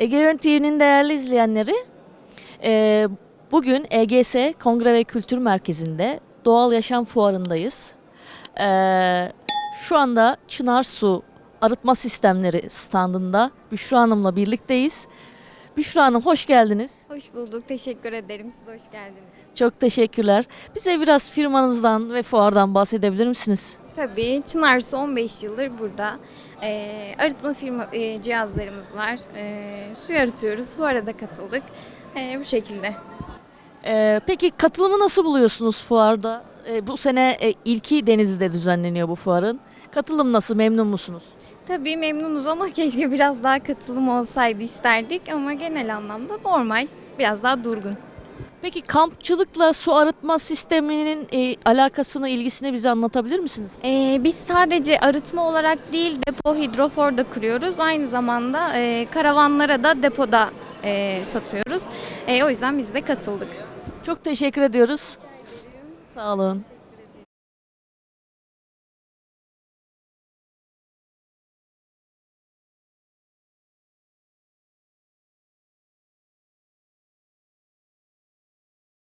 Egemen TV'nin değerli izleyenleri, e, bugün EGS Kongre ve Kültür Merkezi'nde Doğal Yaşam Fuarı'ndayız. E, şu anda Çınar Su Arıtma Sistemleri standında Büşra Hanım'la birlikteyiz. Büşra Hanım hoş geldiniz. Hoş bulduk. Teşekkür ederim. Siz de hoş geldiniz. Çok teşekkürler. Bize biraz firmanızdan ve fuardan bahsedebilir misiniz? Tabii Çınar Su 15 yıldır burada. Ee, arıtma firma e, cihazlarımız var. Ee, su arıtıyoruz. Fuara da katıldık. Ee, bu şekilde. E, peki katılımı nasıl buluyorsunuz fuarda? E, bu sene e, ilki Denizli'de düzenleniyor bu fuarın. Katılım nasıl? Memnun musunuz? Tabii memnunuz ama keşke biraz daha katılım olsaydı isterdik ama genel anlamda normal. Biraz daha durgun. Peki kampçılıkla su arıtma sisteminin e, alakasını, ilgisini bize anlatabilir misiniz? Ee, biz sadece arıtma olarak değil depo hidrofor da kuruyoruz. Aynı zamanda e, karavanlara da depoda e, satıyoruz. E, o yüzden biz de katıldık. Çok teşekkür ediyoruz. Sağ olun.